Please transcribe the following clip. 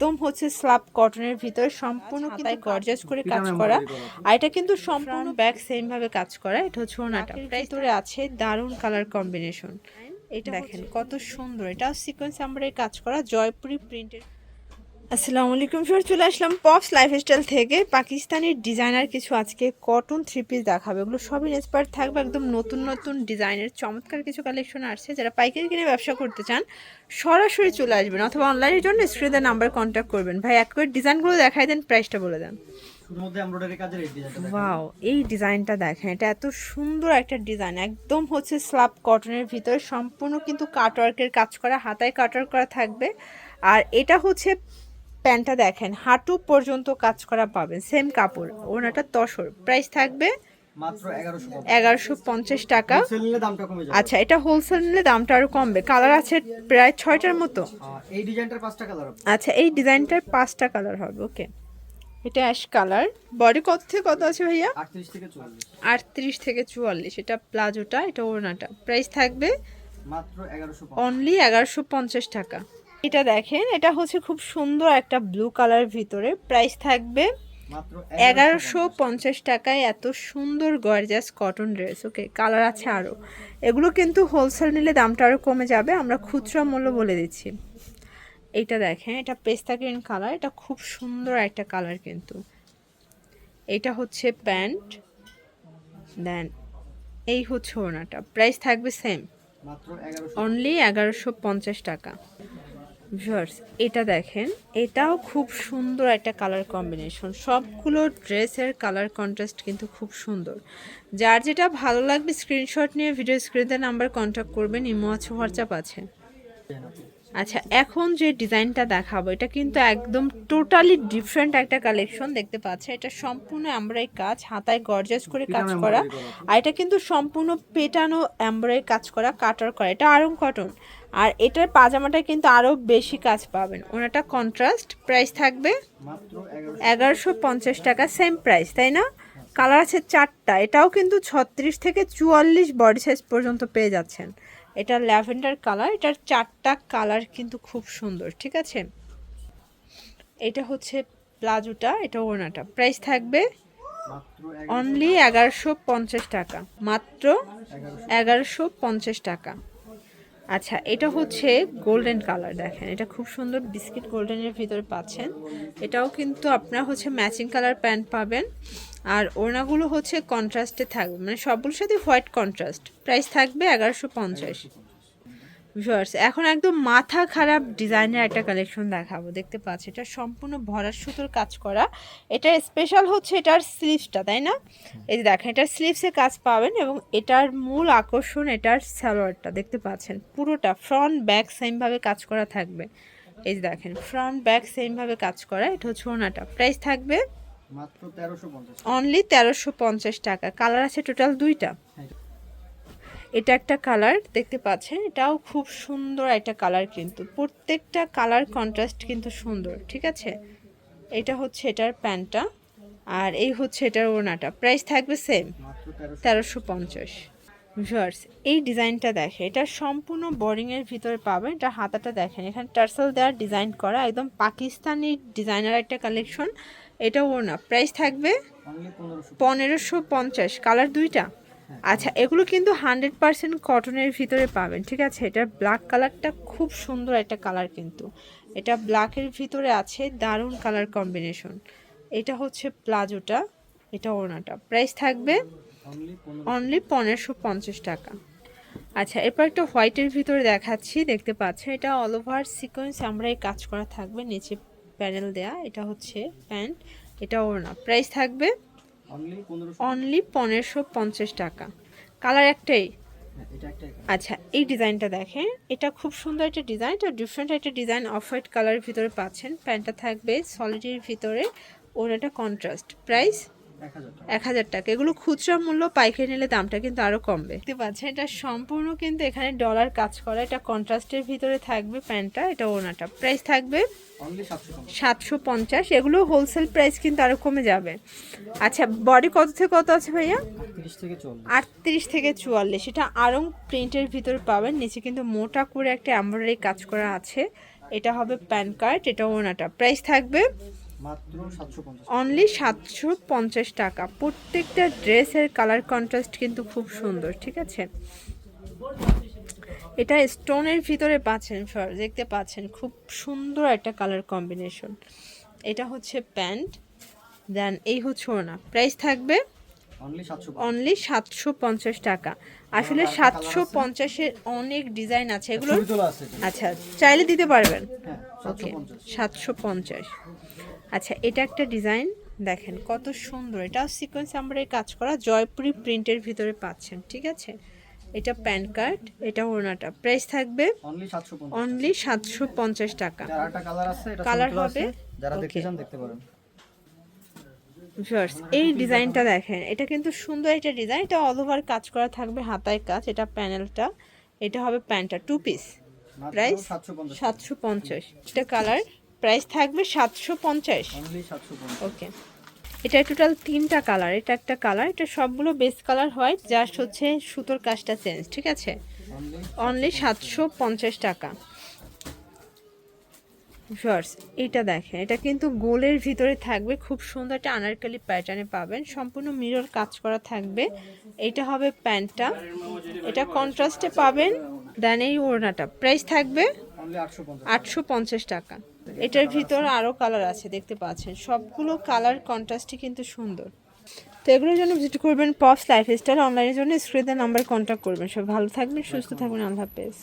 একদম হচ্ছে স্ল্যাব কটনের ভিতরে সম্পূর্ণ কিন্তু গর্জাস করে কাজ করা। আর এটা কিন্তু সম্পূর্ণ ব্যাক সেম ভাবে কাজ করা। এটা হচ্ছে ওনাটা ভিতরে আছে দারুণ কালার কম্বিনেশন এটা দেখেন কত সুন্দর। এটা সিকোয়েন্স আমরা কাজ করা। জয়পুরি প্রিন্টের আসসালামু আলাইকুম স্যার চলে আসলাম পপস লাইফস্টাইল থেকে। পাকিস্তানের ডিজাইনার কিছু আজকে কটন থ্রি পিস দেখাবে। এগুলো সবই ইন্সপায়ার থাকবে একদম নতুন নতুন ডিজাইনের চমৎকার কিছু কালেকশন আসছে যারা পাইকারি কিনে ব্যবসা করতে চান সরাসরি চলে আসবেন অথবা অনলাইনের জন্য স্ক্রিনের নাম্বার কন্ট্যাক্ট করবেন। ভাই এক করে ডিজাইনগুলো দেখাই দেন প্রাইসটা বলে দেন। ওয়াও এই ডিজাইনটা দেখেন এটা এত সুন্দর একটা ডিজাইন একদম হচ্ছে স্ল্যাব কটনের ভিতরে সম্পূর্ণ কিন্তু কাটওয়ার্কের কাজ করা হাতায় কাটওয়ার্ক করা থাকবে। আর এটা হচ্ছে প্যান্টটা দেখেন হাঁটু পর্যন্ত কাজ করা পাবেন সেম কাপড়। ওনাটা তসর প্রাইস থাকবে এগারোশো পঞ্চাশ। টাকা। আচ্ছা এটা হোলসেল নিলে দামটা আরও কমবে। কালার আছে প্রায় ছয়টার মতো। এই ডিজাইনটার পাঁচটা কালার আচ্ছা এই ডিজাইনটার পাঁচটা কালার হবে ওকে এটা অ্যাশ কালার বডি কত থেকে কত আছে ভাইয়া? 38 থেকে 44 আটত্রিশ থেকে চুয়াল্লিশ এটা প্লাজোটা এটা ওড়নাটা প্রাইস থাকবে অনলি এগারোশো পঞ্চাশ টাকা। এটা দেখেন এটা হচ্ছে খুব সুন্দর একটা ব্লু কালার ভিতরে। প্রাইস থাকবে এগারোশো পঞ্চাশ। টাকায় এত সুন্দর gorgeous cotton dress okay colour আছে আরও এগুলো কিন্তু হোলসেল নিলে দামটা আরও কমে যাবে আমরা খুচরা মূল্য বলে দিচ্ছি। এইটা দেখেন এটা পেস্তা গ্রিন কালার এটা খুব সুন্দর একটা কালার কিন্তু। এটা হচ্ছে প্যান্ট। দেন এই হচ্ছে ওনাটা প্রাইস থাকবে সেম অনলি এগারোশো পঞ্চাশ টাকা। ভিউয়ার্স এটা দেখেন এটাও খুব সুন্দর একটা কালার কম্বিনেশন সবগুলো ড্রেসের কালার কন্ট্রাস্ট কিন্তু খুব সুন্দর। যার যেটা ভালো লাগবে স্ক্রিনশট নিয়ে ভিডিও স্ক্রিনে নাম্বার কন্ট্যাক্ট করবেন ইমো আছে হোয়াটসঅ্যাপ আছে। আচ্ছা এখন যে ডিজাইনটা দেখাবো এটা কিন্তু একদম টোটালি ডিফারেন্ট একটা কালেকশন দেখতে পাচ্ছে এটা সম্পূর্ণ এমব্রয়ডারি কাজ হাতায় গর্জাস করে কাজ করা। করা। আর এটা কিন্তু সম্পূর্ণ পেটানো এমব্রয়ডারি কাজ করা কাটার করা। এটা আরং কটন আর এটার পাজামাটা কিন্তু আরও বেশি কাজ পাবেন। ওনাটা কন্ট্রাস্ট প্রাইস থাকবে এগারোশো পঞ্চাশ টাকা সেম প্রাইস তাই না? কালার আছে চারটা, এটাও কিন্তু ছত্রিশ থেকে চুয়াল্লিশ বডি সাইজ পর্যন্ত পেয়ে যাচ্ছেন। এটা ল্যাভেন্ডার কালার এটার চারটা কালার কিন্তু খুব সুন্দর, ঠিক আছে? এটা হচ্ছে প্লাজোটা, এটা ওনাটা প্রাইস থাকবে অনলি এগারোশো পঞ্চাশ টাকা, মাত্র এগারোশো পঞ্চাশ টাকা। আচ্ছা এটা হচ্ছে গোল্ডেন কালার দেখেন। এটা খুব সুন্দর বিস্কিট গোল্ডেনের ভিতরে পাচ্ছেন। এটাও কিন্তু আপনার হচ্ছে ম্যাচিং কালার প্যান্ট পাবেন। আর ওড়নাগুলো হচ্ছে কন্ট্রাস্টে থাকবে। মানে সবগুলোর সাথে হোয়াইট কন্ট্রাস্ট প্রাইস থাকবে এগারোশো পঞ্চাশ। ভিউয়ার্স এখন একদম মাথা খারাপ ডিজাইনের একটা কালেকশন দেখাবো। দেখতে পাচ্ছি এটা সম্পূর্ণ ভরার সুতোর কাজ করা। এটা স্পেশাল হচ্ছে এটার স্লিভসটা তাই না? এই যে দেখেন এটার স্লিভসে কাজ পাবেন এবং এটার মূল আকর্ষণ এটার সালোয়ারটা দেখতে পাচ্ছেন? পুরোটা ফ্রন্ট ব্যাক সেমভাবে কাজ করা থাকবে। এই যে দেখেন ফ্রন্ট ব্যাক সেমভাবে কাজ করা। এটা হচ্ছে ওনাটা। প্রাইস থাকবে মাত্র 1350 অনলি তেরোশো পঞ্চাশ টাকা। কালার আছে টোটাল দুইটা? হ্যাঁ। এটা একটা কালার, দেখতে পাচ্ছেন? এটাও খুব সুন্দর একটা কালার কিন্তু। প্রত্যেকটা কালার কন্ট্রাস্ট কিন্তু সুন্দর, ঠিক আছে? এটা হচ্ছে এটার প্যান্টটা আর এই হচ্ছে এটার ওনাটা প্রাইস থাকবে সেম তেরোশো পঞ্চাশ। ভিউয়ার্স, এই ডিজাইনটা দেখে এটা সম্পূর্ণ বোরিংয়ের ভিতরে পাবেন। এটা হাতাটা দেখেন, এখানে টার্সেল দেওয়ার ডিজাইন করা, একদম পাকিস্তানি ডিজাইনার একটা কালেকশন এটা ওনা প্রাইস থাকবে পনেরোশো পঞ্চাশ। কালার দুইটা? আচ্ছা এগুলো কিন্তু হান্ড্রেড পার্সেন্ট কটনের ভিতরে পাবেন, ঠিক আছে? এটার ব্ল্যাক কালারটা খুব সুন্দর একটা কালার কিন্তু। এটা ব্ল্যাকের ভিতরে আছে দারুণ কালার কম্বিনেশন এটা হচ্ছে প্লাজোটা এটা ওড়নাটা। প্রাইস থাকবে অনলি 1500 অনলি পনেরোশো পঞ্চাশ টাকা। আচ্ছা এরপর একটা হোয়াইটের ভিতরে দেখাচ্ছি, দেখতে পাচ্ছেন? এটা অল ওভার সিকোয়েন্স আমরা এই কাজ করা থাকবে, নিচে প্যানেল দেয়া, এটা হচ্ছে প্যান্ট এটা ওড়না। প্রাইস থাকবে অনলি পনেরোশো পঞ্চাশ। টাকা। কালার একটাই? হ্যাঁ, আচ্ছা এই ডিজাইনটা দেখেন। এটা খুব সুন্দর একটা ডিজাইন এটা ডিফারেন্ট একটা ডিজাইন। অফ হোয়াইট কালারের ভিতরে পাচ্ছেন। প্যান্টটা থাকবে সলিডের ভিতরে। ওর একটা কন্ট্রাস্ট প্রাইস 1000 টাকা এক হাজার টাকা। এগুলো খুচরা মূল্য পাইকারি নিলে দামটা কিন্তু আরও কমবে। দেখতে পাচ্ছেন এটা সম্পূর্ণ কিন্তু এখানে ডলার কাজ করা। এটা কন্ট্রাস্টের ভিতরে থাকবে প্যান্টটা এটা ওনাটা। প্রাইস থাকবে সাতশো পঞ্চাশ। এগুলো হোলসেল প্রাইস কিন্তু আরও কমে যাবে। আচ্ছা বডি কত থেকে কত আছে ভাইয়া? 38 থেকে 40 আটত্রিশ থেকে চুয়াল্লিশ। এটা আরং প্রিন্টের ভিতরে পাবেন। নিচে কিন্তু মোটা করে একটা এমব্রয়ডারি কাজ করা আছে। এটা হবে প্যান কার্ড এটা ওনাটা। প্রাইস থাকবে অনলি সাতশো পঞ্চাশ টাকা। প্রত্যেকটা ড্রেসের কালার কন্ট্রাস্ট কিন্তু খুব সুন্দর ঠিক আছে? এটা স্টোনের ভিতরে পাচ্ছেন দেখতে পাচ্ছেন খুব সুন্দর একটা কালার কম্বিনেশন এটা হচ্ছে প্যান্ট দেন এই হচ্ছে ওনা প্রাইস থাকবে অনলি সাতশো পঞ্চাশ টাকা। আসলে সাতশো পঞ্চাশের অনেক ডিজাইন আছে। এগুলো। আচ্ছা চাইলে দিতে পারবেন। হ্যাঁ ওকে সাতশো পঞ্চাশ। আচ্ছা এটা একটা ডিজাইন। দেখেন কত সুন্দর। এটা সিকোয়েন্স আমরাই কাজ করা। জয়পুরি প্রিন্টের ভিতরে পাচ্ছেন ঠিক আছে? এটা প্যান কার্ড এটা ওড়নাটা। প্রাইস থাকবে অনলি সাতশো পঞ্চাশ। টাকা। কালার। হবে? ভিউয়ার্স এই ডিজাইনটা দেখেন। এটা কিন্তু সুন্দর একটা ডিজাইন। এটা অল ওভার কাজ করা থাকবে হাতায় কাজ। এটা প্যানেলটা এটা হবে প্যান্টটা টু পিস প্রাইস সাতশো পঞ্চাশ। এটা কালার প্রাইস থাকবে সাতশো পঞ্চাশ। ওকে। এটা টোটাল তিনটা কালার এটা একটা কালার এটা সবগুলো বেস কালার হোয়াইট জাস্ট হচ্ছে সুতোর কাজটা চেঞ্জ ঠিক আছে? অনলি সাতশো পঞ্চাশ। টাকা। ফার্স এটা দেখেন এটা কিন্তু গোলের ভিতরে থাকবে খুব সুন্দর একটা আনারকালি প্যাটার্নে পাবেন। সম্পূর্ণ মিরর কাজ করা থাকবে। এটা হবে প্যান্টটা। এটা কন্ট্রাস্টে পাবেন দেন এই ওড়নাটা। প্রাইস থাকবে আটশো পঞ্চাশ টাকা। এটার ভিতর আরও কালার আছে, দেখতে পাচ্ছেন। সবগুলো কালার কন্ট্রাস্টই কিন্তু সুন্দর। তো এগুলোর জন্য ভিজিট করবেন পপস লাইফস্টাইল অনলাইনের জন্য, স্ক্রিনে নাম্বার কন্ট্যাক্ট করবেন। সব ভালো থাকবেন, সুস্থ থাকবেন, আল্লাহ হাফেজ।